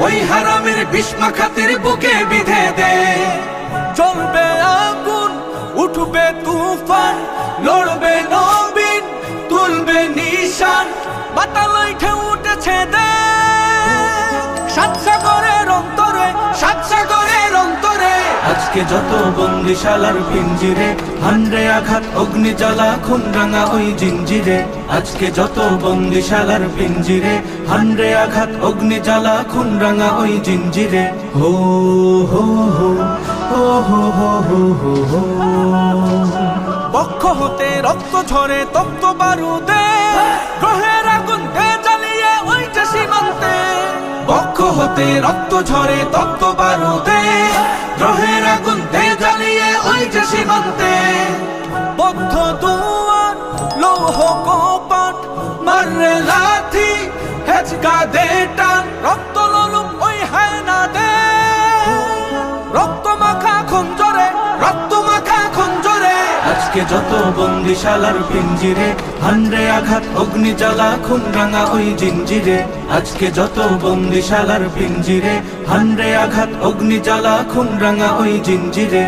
ওই হারামের বিষ্মা খাতির বুকে বিধে দে। চলবে আগুন, উঠবে তুফান, লড়বে নবীন, তুলবে নিশান বাতালয় ঠে উঠেছে দে। সাত আজকে যত বন্দিশালার পিঞ্জিরে। হান্ডে আঘাত অগ্নি জ্বালা খুন রাঙা ওই জিঞ্জিরে। আজকে যত বন্দিশালার পিঞ্জিরে। হান্ডে আঘাত অগ্নি জ্বালা খুন রাঙা ওই জিঞ্জিরে। হো হো হো হো হো হো হো হো হো। বক্ষ হতে, রক্ত ঝরে, তপ্ত বারুদে। গ্রহের আগুন জ্বালিয়ে ওই যে সীমান্তে। বক্ষ হতে, রক্ত ঝরে, তপ্ত বারুদে। গ্রহের আগুন দে জ্বালিয়ে ওই যে সীমান্তে। বদ্ধ দুয়ার, লৌহ কপাট মাররে লাথি, হেচকা দে যত বন্দিশালার পিঞ্জিরে হানরে আঘাত অগ্নি জ্বালা খুন রাঙা ওই জিঞ্জিরে। আজকে যত বন্দিশালার পিঞ্জিরে হানরে আঘাত অগ্নি জ্বালা খুন রাঙা ওই জিঞ্জিরে।